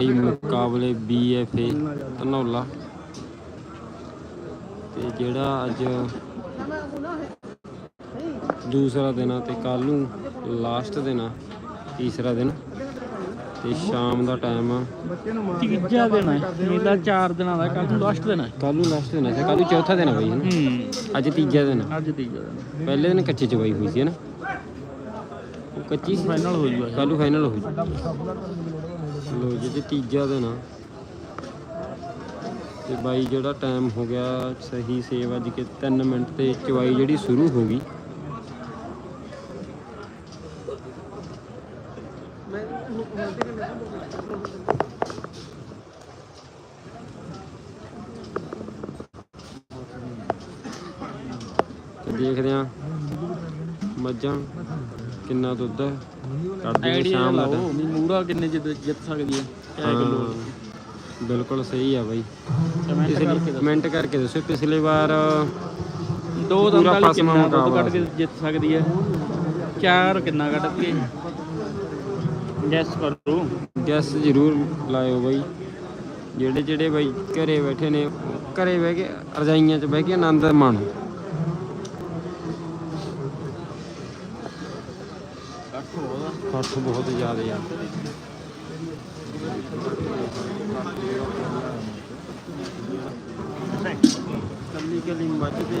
ਇਹ ਮੁਕਾਬਲੇ ਬੀਐਫਏ ਧਨੌਲਾ। ਤੇ ਜਿਹੜਾ ਅੱਜ ਦੂਸਰਾ ਦਿਨ ਆ ਤੇ ਕੱਲ ਨੂੰ ਲਾਸਟ ਦਿਨ ਆ ਤੀਸਰਾ ਦਿਨ। ਤੇ ਸ਼ਾਮ ਦਾ ਟਾਈਮ ਆ। ਤੀਜਾ ਦਿਨ ਹੈ ਮੇਲਾ 4 ਦਿਨਾਂ ਦਾ ਕੱਲ ਨੂੰ ਲਾਸਟ ਦਿਨ ਹੈ ਕੱਲ ਨੂੰ ਲਾਸਟ ਦਿਨ ਆ ਕੱਲ ਨੂੰ ਚੌਥਾ ਦਿਨ ਆ ਬਈ ਹਨਾ ਹੂੰ। ਅੱਜ ਤੀਜਾ ਦਿਨ। ਅੱਜ ਤੀਜਾ ਦਿਨ ਪਹਿਲੇ ਦਿਨ ਕੱਚੀ ਚਵਾਈ ਹੋਈ ਸੀ ਹਨਾ ਕੱਚੀ ਫਾਈਨਲ ਹੋ ਜੂਗਾ ਕੱਲ ਨੂੰ ਫਾਈਨਲ ਹੋ ਜੂ ਲੋ ਜੀ ਤੇ ਤੀਜਾ ਦਿਨ ਆ। ਤੇ ਬਾਈ, ਜਿਹੜਾ ਟਾਈਮ ਹੋ ਗਿਆ, ਸਹੀ 6 ਵੱਜ ਕੇ 3 ਮਿੰਟ ਤੇ ਚਵਾਈ ਜਿਹੜੀ ਸ਼ੁਰੂ ਹੋ ਗਈ। ਦੇਖਦੇ ਆ ਮੱਝਾਂ ਕਿੰਨਾ ਦੁੱਧ ਕੱਢਦੇ ਸ਼ਾਮ ਦਾ ਮੂਰਾ ਕਿੰਨੇ ਜਿੱਤ ਜਿੱਤ ਸਕਦੀ ਹੈ? ਕਿਆ ਕਿਲੋ ਬਿਲਕੁਲ ਸਹੀ ਆ ਬਾਈ। ਕਮੈਂਟ ਕਰਕੇ ਦੱਸੋ। ਪਿਛਲੀ ਵਾਰ ਦੋ ਦੰਦ ਪੂਰਾ ਵਾਲੀ ਕਿੰਨਾ ਦੁੱਧ ਕੱਢ ਕੇ ਜਿੱਤ ਸਕਦੀ ਹੈ? ਚਾਰ ਕਿੰਨਾ ਕੱਢ ਕੇ ਗੈਸ ਕਰੋ। ਗੈਸ ਜ਼ਰੂਰ ਲਾਇਓ ਬਾਈ। ਜਿਹੜੇ ਜਿਹੜੇ ਬਾਈ ਘਰੇ ਬੈਠੇ ਨੇ ਘਰੇ ਬਹਿ ਕੇ ਰਜਾਈਆਂ 'ਚ ਬਹਿ ਕੇ ਆਨੰਦ ਮਾਣੋ। ਇਕੱਠ ਬਹੁਤ ਜ਼ਿਆਦਾ ਆ ਕੱਲੀ ਕੱਲੀ ਮੱਝ ਤੇ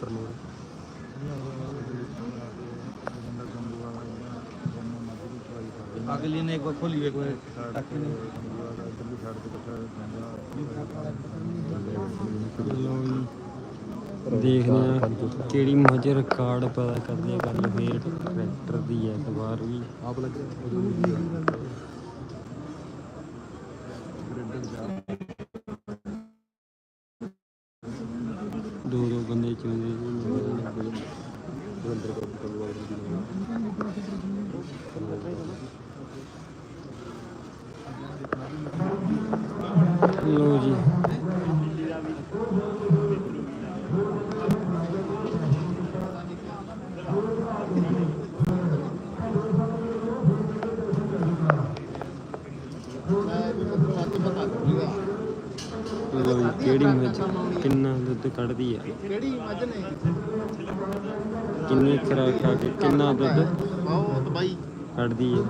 ਤਰਨੋੜ ਅਗਲੀ ਨੇ ਇੱਕ ਵਾਰ ਖੋਲੀ ਵੇਖ ਦੇਖਦੇ ਆ ਕਿਹੜੀ ਮੱਝ ਰਿਕਾਰਡ ਪਤਾ ਕਰਦੇ ਆ ਗੱਲ ਫੇਰ ਟਰੈਕਟਰ ਦੀ ਹੈ ਇਸ ਵੀ। ਆਪ ਦੋ ਦੋ ਬੰਦੇ ਚੁਣਦੇ ਲੋ ਜੀ ਲੋ ਜੀ ਕਿਹੜੀ ਮੱਝ? ਕਿੰਨਾ ਦੁੱਧ ਕੱਢਦੀ ਹੈ ਕਿਹੜੀ ਮੱਝ ਨੇ? ਕਿੰਨੀ ਖੁਰਾਕ ਖਾ ਕੇ ਕਿੰਨਾ ਦੁੱਧ ਬਹੁਤ ਬਾਈ। ਕੱਢਦੀ ਨਾਲ।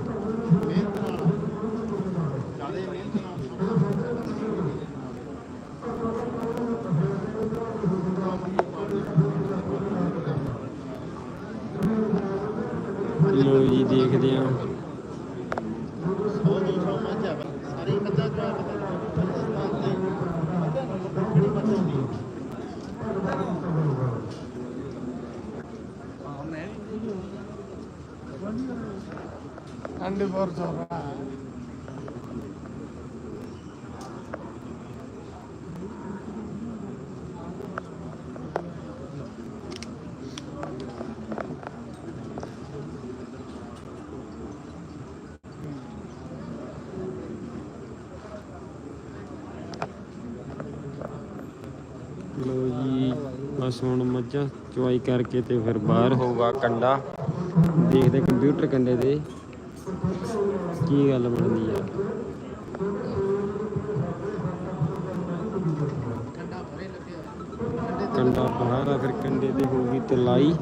ਲੋ ਜੀ ਦੇਖਦੇ ਆ ਸੌ ਦੋ ਸੌ ਮੱਝ ਆ ਬਾਈ ਸਾਰੀ ਮੱਝਾਂ ਜੋ ਆ ਪਤਾ ਨਹੀਂ ਰਾਜਸਥਾਨ ਦੇ ਮੱਝਾਂ ਨੂੰ ਪਤਾ ਕਿਹੜੀ ਮੱਝ ਹੁੰਦੀ ਹੈ ਅੰਡੇ ਫੋਰ ਚੋਰਾ ਲੋ ਜੀ ਬਸ ਹੁਣ ਮੱਝਾਂ ਚੁਆਈ ਕਰਕੇ ਤੇ ਫਿਰ ਬਾਹਰ ਹੋਊਗਾ ਕੰਡਾ। ਦੇਖਦੇ ਕੰਪਿਊਟਰ ਕੰਡੇ ਤੇ ਕੀ ਗੱਲ ਬਣਦੀ ਆ। ਕੰਡਾ ਬਾਹਰ ਆ ਫਿਰ ਕੰਡੇ ਤੇ ਹੋਊਗੀ ਤਲਾਈ।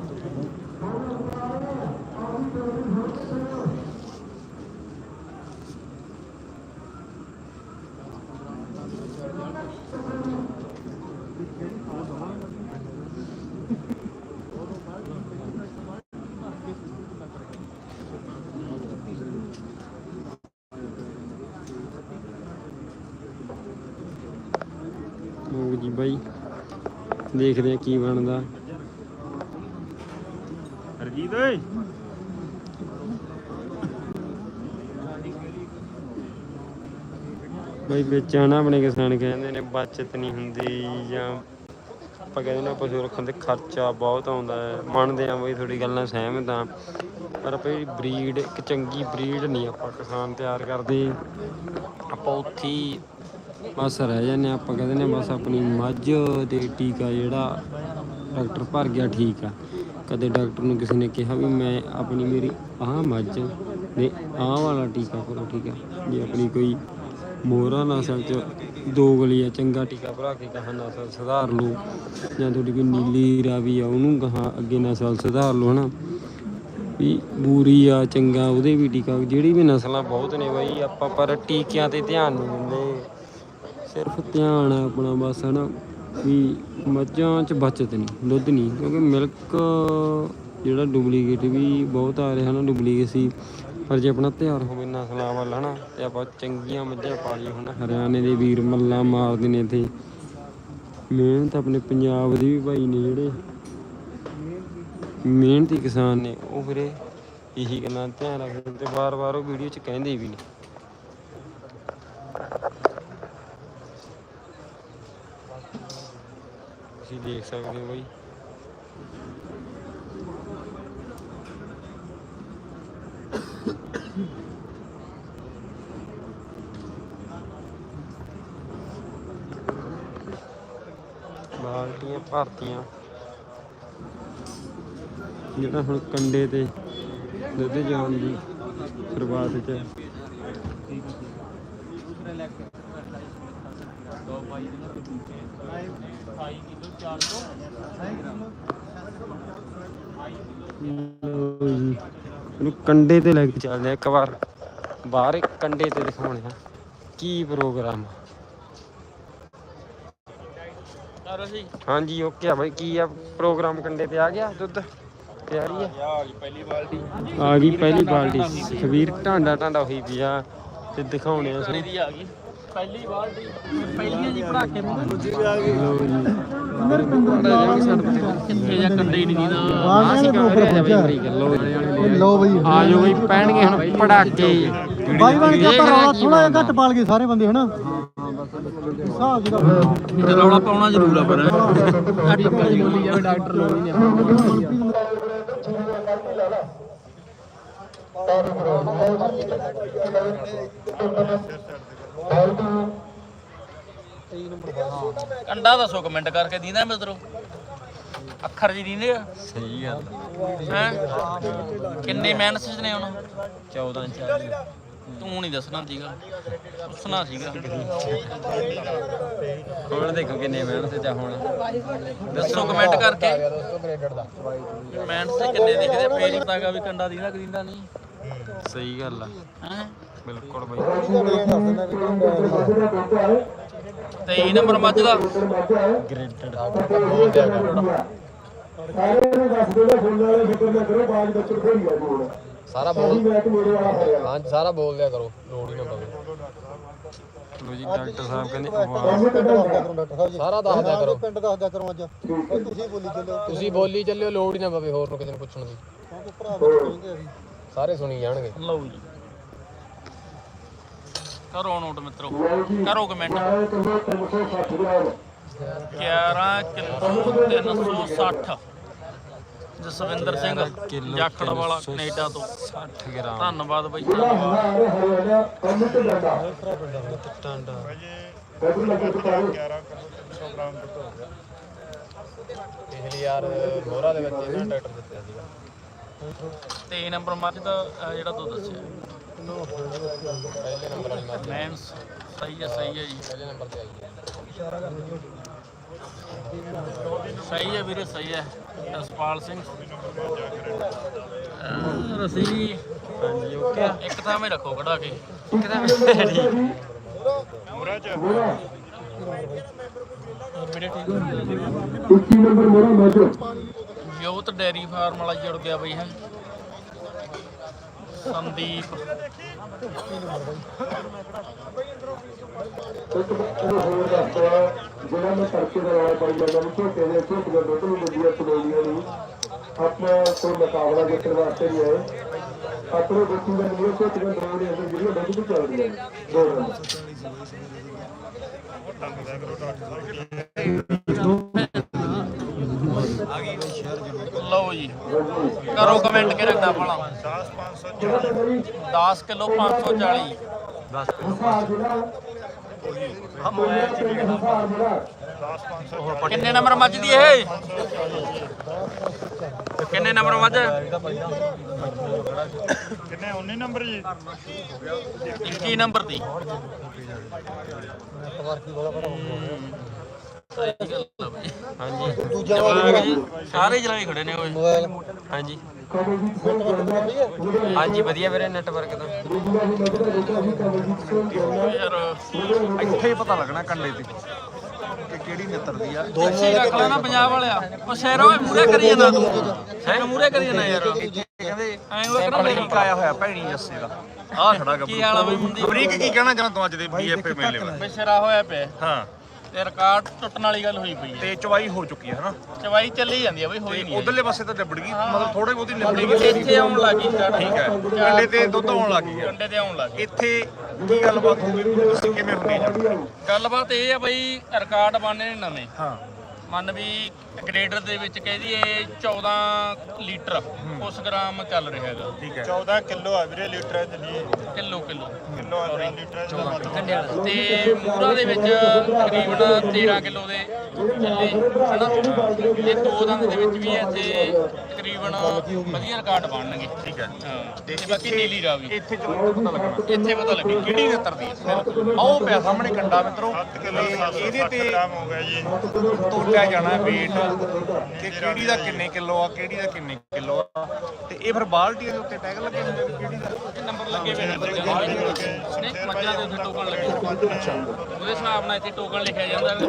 ਬਾਈ। ਦੇਖਦੇ ਆ ਕੀ ਬਣਦਾ। ਹਰਜੀਤ ਓਏ। ਬਈ ਵਿੱਚ ਹਨਾ ਆਪਣੇ ਕਿਸਾਨ ਕਹਿੰਦੇ ਨੇ ਬਚਤ ਨਹੀਂ ਹੁੰਦੀ ਜਾਂ ਆਪਾਂ ਕਹਿੰਦੇ ਨੇ ਪਸ਼ੂ ਰੱਖਣ ਤੇ ਖਰਚਾ ਬਹੁਤ ਆਉਂਦਾ ਹੈ। ਮੰਨਦੇ ਆ ਬਈ ਤੁਹਾਡੀ ਗੱਲ ਨਾਲ ਸਹਿਮਤ ਆ ਪਰ ਬਈ ਬਰੀਡ ਇੱਕ ਚੰਗੀ ਬਰੀਡ ਨਹੀਂ ਆਪਾਂ ਕਿਸਾਨ ਤਿਆਰ ਕਰਦੇ। ਆਪਾਂ ਉੱਥੇ ਬਸ ਰਹਿ ਜਾਂਦੇ ਹਾਂ। ਆਪਾਂ, ਕਹਿੰਦੇ ਨੇ ਬਸ ਆਪਣੀ ਮੱਝ ਤੇ ਟੀਕਾ ਜਿਹੜਾ ਡਾਕਟਰ ਭਰ ਗਿਆ ਠੀਕ ਆ। ਕਦੇ ਡਾਕਟਰ ਨੂੰ ਕਿਸੇ ਨੇ ਕਿਹਾ ਵੀ ਮੈਂ ਆਪਣੀ ਮੇਰੀ ਆਹ ਮੱਝ ਦੇ ਆਹ ਵਾਲਾ ਟੀਕਾ ਕਰੋ, ਠੀਕ ਆ। ਜੇ ਆਪਣੀ ਕੋਈ ਮੋਹਰਾ ਨਸਲ ਚ ਦੋ ਗਲੀ ਆ ਚੰਗਾ ਟੀਕਾ ਭਰਾ ਕੇ ਕਹਾ ਨਸਲ ਸੁਧਾਰ ਲਓ, ਜਾਂ ਤੁਹਾਡੀ ਕੋਈ ਨੀਲੀ ਰਾਵੀ ਆ, ਉਹਨੂੰ ਕਹਾ ਅੱਗੇ ਨਸਲ ਸੁਧਾਰ ਲਓ, ਹਨਾ। ਵੀ ਬੂਰੀ ਆ, ਚੰਗਾ, ਉਹਦੇ ਵੀ ਟੀਕਾ, ਜਿਹੜੀ ਵੀ ਨਸਲਾਂ ਬਹੁਤ ਨੇ ਬਾਈ, ਆਪਾਂ ਪਰ ਟੀਕਿਆਂ ਤੇ ਧਿਆਨ ਨਹੀਂ ਦਿੰਦੇ। ਸਿਰਫ ਧਿਆਨ ਹੈ ਆਪਣਾ ਬਸ ਹਨਾ ਵੀ ਮੱਝਾਂ 'ਚ ਬਚਤ ਨਹੀਂ, ਦੁੱਧ ਨਹੀਂ, ਕਿਉਂਕਿ ਮਿਲਕ ਜਿਹੜਾ ਡੁਪਲੀਕੇਟ ਵੀ ਬਹੁਤ ਆ ਰਿਹਾ ਹਨਾ ਡੁਪਲੀਕੇਸੀ ਪਰ ਜੇ ਆਪਣਾ ਧਿਆਨ ਹੋਵੇ ਨਸਲਾਂ ਵੱਲ ਹਨਾ ਤੇ ਆਪਾਂ ਚੰਗੀਆਂ ਮੱਝਾਂ ਪਾਲੀਆਂ ਹੁਣ ਹਰਿਆਣੇ ਦੇ ਵੀਰ ਮੱਲਾ ਮਾਰਦੇ ਨੇ ਇੱਥੇ। ਮਿਹਨਤ ਆਪਣੇ ਪੰਜਾਬ ਦੇ ਵੀ ਭਾਈ ਨੇ ਜਿਹੜੇ ਮਿਹਨਤੀ ਕਿਸਾਨ ਨੇ, ਉਹ ਵੀਰੇ ਇਹੀ ਗੱਲਾਂ ਧਿਆਨ ਰੱਖਦੇ ਤੇ ਵਾਰ-ਵਾਰ ਉਹ ਵੀਡੀਓ 'ਚ ਕਹਿੰਦੇ ਵੀ ਨੇ। ਤੁਸੀਂ ਦੇਖ ਸਕਦੇ ਹੋ ਬਾਈ। ਬਾਲਟੀਆਂ ਭਰਤੀਆਂ। ਜਿਹੜਾ ਹੁਣ ਕੰਡੇ ਤੇ ਦੁੱਧ ਜਾਣ ਦੀ ਸ਼ੁਰੂਆਤ ਚ। ਹੈ ਲਓ ਜੀ ਇਹਨੂੰ ਕੰਡੇ ਤੇ ਲੈ ਕੇ ਚੱਲਦੇ ਆ ਇੱਕ ਵਾਰ। ਬਾਹਰ ਇੱਕ ਕੰਡੇ ਤੇ ਦਿਖਾਉਣੇ ਆ। ਕੀ ਪ੍ਰੋਗਰਾਮ ਆ। ਕਰ ਅਸੀਂ। ਹਾਂਜੀ ਓਕੇ ਆ ਬਾਈ। ਕੀ ਆ ਪ੍ਰੋਗਰਾਮ ਕੰਡੇ ਤੇ ਆ ਗਿਆ ਦੁੱਧ? ਤਿਆਰੀ ਆ? ਆ ਗਈ ਪਹਿਲੀ ਬਾਲਟੀ। ਆ ਗਈ ਪਹਿਲੀ ਬਾਲਟੀ। ਸਵੀਰ ਢਾਂਡਾ ਢਾਂਡਾ ਹੋਈ ਪਈ ਆ ਤੇ ਦਿਖਾਉਣੇ ਆ ਦੀ ਆ ਗਈ। ਪਹਿਲੀ ਬਾਲਟੀ ਪਹਿਲੀਆਂ ਜੀ ਪੜਾਕੇ ਨੂੰ ਲਓ ਜੀ ਕਿੱਥੇ ਜਾਂ ਕੰਡੇ ਨਹੀਂ ਦੀਦਾ ਆ ਸੀ ਆ ਜਾ ਲਓ ਲੋ ਬਈ। ਆ ਜਾਓ ਬਈ ਪੈਣਗੇ ਹੁਣ ਪੜਾਕੇ। ਬਾਈ ਬਣ ਕੇ ਆਪਾਂ ਥੋੜਾ ਜਿਹਾ। ਘੱਟ ਪਾਲ ਗਏ ਸਾਰੇ ਬੰਦੇ ਹਨਾ? ਹਿਸਾਬ ਜਿਹਦਾ ਤੇ ਰੌਲਾ ਪਾਉਣਾ ਜ਼ਰੂਰ ਆ ਪਰ। ਸਾਡੀ ਬੋਲੀ ਜਾਵੇ ਡਾਕਟਰ ਲੋੜ ਨਹੀਂ ਕੰਡਾ ਦੱਸੋ ਕਮੈਂਟ ਕਰਕੇ ਦੀਦਾ ਮਿੱਤਰੋ ਅੱਖਰ ਜੀ ਦੀਂਦੇ ਆ। ਸਹੀ ਗੱਲ। ਹੈ? ਕਿੰਨੇ ਮੈਨਸਸ ਨੇ ਹੁਣ? 14 40 ਤੂੰ ਨਹੀਂ ਦੱਸਣਾ ਸੀਗਾ। ਪੁੱਛਣਾ ਸੀਗਾ। ਹੁਣ ਦੇਖੋ ਕਿੰਨੇ ਮਿਹਨਤ ਚ ਆ ਹੁਣ। ਦੱਸੋ ਕਮੈਂਟ ਕਰਕੇ। ਮੈਨਸ ਕਿੰਨੇ ਦਿਖਦੇ? ਹੀ ਪਤਾਗਾ ਵੀ ਕੰਡਾ ਦੀਦਾ ਕਿ ਦੀਦਾ ਨਹੀਂ। ਸਹੀ ਗੱਲ ਆ। ਹੈ? ਬਿਲਕੁਲ ਬਾਈ। 23 ਨੰਬਰ ਮੱਝ ਦਾ। ਗ੍ਰੇਟਡ ਸਾਰਾ ਬੋਲ ਹਾਂ ਸਾਰਾ ਬੋਲ ਦਿਆ ਕਰੋ ਲੋੜ ਹੀ ਨਾ ਪਵੇ। ਲੋ ਜੀ ਡਾਕਟਰ ਸਾਹਿਬ ਕਹਿੰਦੇ ਆਵਾਜ਼ ਸਾਰਾ ਦੱਸ ਦਿਆ ਕਰੋ ਪਿੰਡ ਦੱਸਦਾ ਕਰੋ ਅੱਜ ਤੁਸੀਂ ਬੋਲੀ ਚੱਲੋ ਤੁਸੀਂ ਬੋਲੀ ਚੱਲਿਓ ਲੋੜ ਹੀ ਨਾ ਪਵੇ ਹੋਰ ਨੂੰ ਕਿਸੇ ਨੂੰ ਪੁੱਛਣ ਦੀ। ਸਾਰੇ ਸੁਣੀ ਜਾਣਗੇ। ਲਓ ਜੀ। ਕਰੋ ਨੋਟ ਮਿੱਤਰੋ ਕਰੋ ਕਮੈਂਟ। 11 ਕਿਲੋ 360 ਜਸਵਿੰਦਰ ਸਿੰਘ ਜਾਖੜ ਵਾਲਾ ਕੈਨੇਡਾ ਤੋਂ। 60 ਗ੍ਰਾਮ। ਧੰਨਵਾਦ ਬਾਈ। ਟਾਂਡਾ ਪਿਛਲੀ ਯਾਰ ਮੋਹਰਾ ਦੇ ਵਿੱਚ ਇਹਨਾਂ ਟਰੈਕਟਰ ਦਿੱਤਾ ਸੀਗਾ। ਤੇ ਨੰਬਰ ਮੱਝ ਦਾ ਜਿਹੜਾ ਤੂੰ ਦੱਸਿਆ। ਪਹਿਲੇ ਨੰਬਰ ਵਾਲੀ ਸਹੀ ਹੈ ਸਹੀ ਹੈ ਜੀ। ਪਹਿਲੇ ਨੰਬਰ ਤੇ ਆਈ ਹੈ ਸਹੀ ਹੈ ਵੀਰੇ ਸਹੀ ਹੈ। ਜਸਪਾਲ ਸਿੰਘ। ਰਸੀ ਹਾਂਜੀ ਓਕੇ ਇੱਕ ਥਾਂ 'ਤੇ ਰੱਖੋ ਕਢਾ ਕੇ। ਕਿਹਦਾ ਠੀਕ ਵੀਰੇ ਠੀਕ ਜੋਤ ਡੈਰੀ ਫਾਰਮ ਵਾਲਾ ਜੁੜ ਗਿਆ ਬਈ ਹੈ। ਸੰਦੀਪ। ਇੱਕ ਉਹ ਹੋਰ ਦੱਸਦਾ ਜਿਹੜਾ ਮੈਂ ਤੜਕੇ ਦਾ ਰੌਲਾ ਪਾਈ ਜਾਂਦਾ ਵੀ ਝੋਟੇ ਦੇ ਝੋਟੇ ਦੇ ਦੁੱਧ ਨੂੰ ਦੂਜੀਆਂ ਚਲੋਲੀਆਂ ਨੂੰ। ਆਪਣਾ ਕੋਈ ਮੁਕਾਬਲਾ ਜਿੱਤਣ ਵਾਸਤੇ ਨਹੀਂ ਆਏ। ਆਪਣੇ ਬੱਚੀ ਦਾ ਨਿਯਮ ਝੋਟੇ ਦੇ ਦੋ ਨੇ ਅਸੀਂ ਜਿਹੜੀਆਂ ਦੁੱਧ ਵੀ ਚੱਲਦੀਆਂ। ਦੋ ਰਨ ਲਓ ਜੀ। ਕਰੋ ਕਮੈਂਟ ਕੇ ਰੱਖਣਾ ਭਲਾ। 10 ਕਿਲੋ 540 ਹਿਸਾਬ ਜਿਹੜਾ ਹਿਸਾਬ ਜਿਹੜਾ ਕਿੰਨੇ ਨੰਬਰ ਮੱਝਦੀ ਇਹ? ਕਿੰਨੇ ਨੰਬਰ ਮੱਝ? ਕਿੰਨੇ? 19 ਨੰਬਰ ਜੀ। 21 ਨੰਬਰ ਦੀ। ਹਾਂਜੀ। ਜਵਾਗ ਸਾਰੇ ਜਲਾਈ ਖੜੇ ਨੇ ਓਏ। ਹਾਂਜੀ। ਕਮਲਜੀਤ ਸਿੰਘ ਗੋਲਾ ਹਾਂਜੀ ਵਧੀਆ ਵੀਰੇ ਨੈਟਵਰਕ ਤੋਂ। ਦੂਜਾ ਵੀ ਮੱਝ ਦਾ ਯਾਰ ਇੱਥੇ ਹੀ ਪਤਾ ਲੱਗਣਾ ਕੰਡੇ ਤੇ ਕਿ ਕਿਹੜੀ ਨਿੱਤਰਦੀ ਆ। ਟੈਕਸੀ ਰੱਖ ਲੈਣਾ ਪੰਜਾਬ ਵਾਲਿਆ। ਉਹ ਸ਼ਹਿਰੋਂ ਮੂਰੇ ਕਰੀ ਜਾਂਦਾ। ਤੂੰ ਹੈ ਮੂਰੇ ਕਰੀ ਜਾਂਦਾ ਯਾਰ। ਕਹਿੰਦੇ ਐਂ ਉਹ ਕਰਾਂ ਕੀ ਕਾਇਆ ਹੋਇਆ ਭੈਣੀ ਜੱਸੇ ਦਾ। ਆ ਖੜਾ ਗੱਭਰੂ ਕੀ ਹਾਲ ਆ ਬਈ ਮੁੰਡੀ? ਅਮਰੀਕ ਕੀ ਕਹਿਣਾ ਚਾਹੁੰਦਾ ਤੂੰ ਅੱਜ ਦੇ ਬੀਐਫਏ ਮੇਲੇ ਬਾਰੇ? ਬਿਸ਼ਰਾ ਹੋਇਆ ਪਿਆ। ਹਾਂ। ਤੇ ਰਿਕਾਰਡ ਟੁੱਟਣ ਵਾਲੀ ਗੱਲ ਹੋਈ ਪਈ ਹੈ। ਤੇ ਚਵਾਈ ਹੋ ਚੁੱਕੀ ਹੈ ਹਨਾ? ਚਵਾਈ ਚੱਲੀ ਜਾਂਦੀ ਆ ਬਈ ਹੋਈ ਨਹੀਂ ਉਧਰਲੇ ਪਾਸੇ ਤਾਂ ਡੱਬੜ ਗਈ ਮਤਲਬ ਥੋੜੀ ਬਹੁਤੀ ਨਿਬੜ ਗਈ। ਇੱਥੇ ਆਉਣ ਲੱਗੀ ਠੀਕ ਹੈ। ਕੰਡੇ ਤੇ ਦੁੱਧ ਆਉਣ ਲੱਗ ਗਿਆ। ਕੰਡੇ ਤੇ ਆਉਣ ਲੱਗੀ ਇੱਥੇ ਕੀ ਗੱਲਬਾਤ ਹੋ ਗਈ? ਦੱਸੀ ਕਿਵੇਂ ਹੁੰਦੀ ਹੈ? ਗੱਲਬਾਤ ਇਹ ਆ ਬਈ ਰਿਕਾਰਡ ਬਣਨੇ ਨੇ ਨਵੇਂ। ਹਾਂ। ਮੰਨ ਵੀ ਗ੍ਰੇਡਰ ਦੇ ਵਿੱਚ ਕਹਿ ਦਈਏ 14 ਲੀਟਰ ਉਸ ਗ੍ਰਾਮ ਚੱਲ ਰਿਹਾ ਹੈਗਾ। ਠੀਕ ਹੈ। 14 ਕਿਲੋ ਆ ਵੀਰੇ ਲੀਟਰ ਚ ਨਹੀਂ ਕਿਲੋ ਕਿਲੋ। ਕਿਲੋ ਆ ਲੀਟਰ ਤੇ ਮੂਰਾ ਦੇ ਵਿੱਚ ਤਕਰੀਬਨ 13 ਕਿਲੋ ਦੇ ਚੱਲੇ ਹਨਾ ਤੇ ਦੋ ਦੰਦ ਦੇ ਵਿੱਚ ਵੀ ਇੱਥੇ ਤਕਰੀਬਨ ਵਧੀਆ ਰਿਕਾਰਡ ਬਣਨਗੇ। ਠੀਕ ਹੈ। ਹਾਂ ਤੇ ਬਾਕੀ ਨੀਲੀ ਰਾਵੀ। ਇੱਥੇ ਚਲੋ ਪਤਾ ਲੱਗਣਾ? ਇੱਥੇ ਪਤਾ ਲੱਗੇ ਕਿਹੜੀ ਨਿੱਤਰਦੀ ਹੈ? ਫਿਰ ਆਓ ਪਿਆ ਸਾਹਮਣੇ ਕੰਡਾ ਮਿੱਤਰੋ। 7 ਕਿਲੋ ਤੇ ਇਹਦੇ ਤੇ ਗ੍ਰਾਮ ਹੋ ਗਿਆ ਜੀ। ਤੋਲਿਆ ਜਾਣਾ weight ਕਿ ਕਿਹੜੀ ਦਾ ਕਿੰਨੇ ਕਿਲੋ ਆ ਕਿਹੜੀ ਦਾ ਕਿੰਨੇ ਕਿਲੋ ਆ? ਤੇ ਇਹ ਫਿਰ ਬਾਲਟੀਆਂ ਦੇ ਉੱਤੇ ਟੈਗ ਲੱਗੇ ਹੁੰਦੇ ਵੀ ਕਿਹੜੀ ਦਾ? ਨੰਬਰ ਲੱਗੇ ਹੋਏ ਨੇ ਨਹੀਂ ਮੱਝਾਂ ਦੇ ਉੱਤੇ ਟੋਕਨ ਲੱਗੇ ਉਹਦੇ ਹਿਸਾਬ ਨਾਲ ਇੱਥੇ ਟੋਕਨ ਲਿਖਿਆ ਜਾਂਦਾ ਵੀ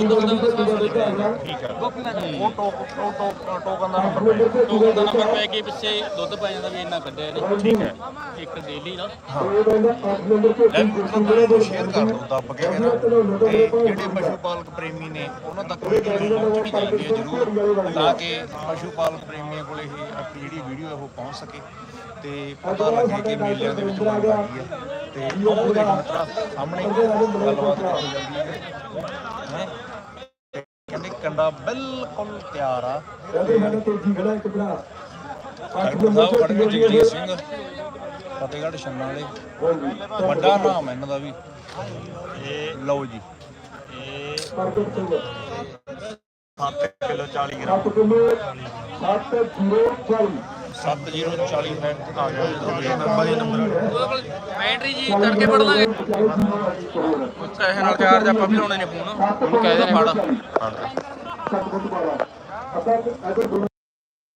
ਜਿੰਨਾ ਦੁੱਧ ਹੁੰਦਾ ਉਹਦੇ ਹਿਸਾਬ ਨਾਲ ਠੀਕ ਹੈ ਉਹ ਟੋਕ ਉਹ ਟੋਕ ਟੋਕਨ ਦਾ ਨੰਬਰ ਟੋਕਨ ਦਾ ਨੰਬਰ ਪੈ ਕੇ ਪਿੱਛੇ ਦੁੱਧ ਪੈ ਜਾਂਦਾ ਵੀ ਇੰਨਾ ਕੱਢਿਆ ਇਹਨੇ ਠੀਕ ਹੈ ਇੱਕ ਡੇਲੀ ਦਾ ਇਹ ਬੰਦਾ 8 ਨੰਬਰ ਤੇ ਲੈ ਉਹਨਾਂ ਸ਼ੇਅਰ ਕਰ ਦਿਓ ਦੱਬ ਕੇ ਨਾ ਤੇ ਜਿਹੜੇ ਪਸ਼ੂ ਪਾਲਕ ਪ੍ਰੇਮੀ ਨੇ ਉਹਨਾਂ ਤੱਕ ਵੀਡੀਓ ਪਹੁੰਚਣੀ ਚਾਹੀਦੀ ਹੈ ਜ਼ਰੂਰ ਤਾਂ ਕਿ ਪਸ਼ੂ ਪਾਲਕ ਪ੍ਰੇਮੀਆਂ ਕੋਲੇ ਇਹ ਜਿਹੜੀ ਵੀਡੀਓ ਹੈ ਉਹ ਪਹੁੰਚ ਸਕੇ ਤੇ ਪਤਾ ਲੱਗੇ ਕਿ ਮੇਲਿਆਂ ਦੇ ਵਿੱਚ ਬਣ ਰਹੀ ਹੈ ਤੇ ਉਹ ਦੇ ਸਾਹਮਣੇ ਗੱਲਬਾਤ ਕੀਤੀ ਜਾਂਦੀ ਹੈ ਹੈਂ। ਕੰਡਾ ਬਿਲਕੁਲ ਤਿਆਰ ਆ। ਕਹਿੰਦੇ ਮੈਨੂੰ ਤੇਜੀ ਖੜਾ ਇੱਕ ਭਰਾ। ਡਾਕਟਰ ਸਾਹਿਬ ਖੜੇ ਨੇ ਜਗਜੀਤ ਸਿੰਘ ਫਤਿਹਗੜ੍ਹ ਛੰਨਾ ਵਾਲੇ। ਵੱਡਾ ਨਾਮ ਹੈ ਇਹਨਾਂ ਦਾ ਵੀ। ਇਹ ਲਓ ਜੀ। Singh 7 kilo 40 gram. 7 kilo 7 kilo 40 7040 ਹੈ ਆ ਗਿਆ। ਇਹ ਨੰਬਰ ਇਹ ਨੰਬਰ ਬੈਟਰੀ ਜੀ ਤੜਕੇ ਫੜ ਲਾਂਗੇ ਪੈਸੇ ਨਾਲ ਚਾਰਜ ਆਪਾਂ ਵੀ ਲਾਉਣੇ ਨੇ ਫੋਨ। ਉਹਨੂੰ ਕਹਿ ਦੇ ਫੜ। ਅਗਰ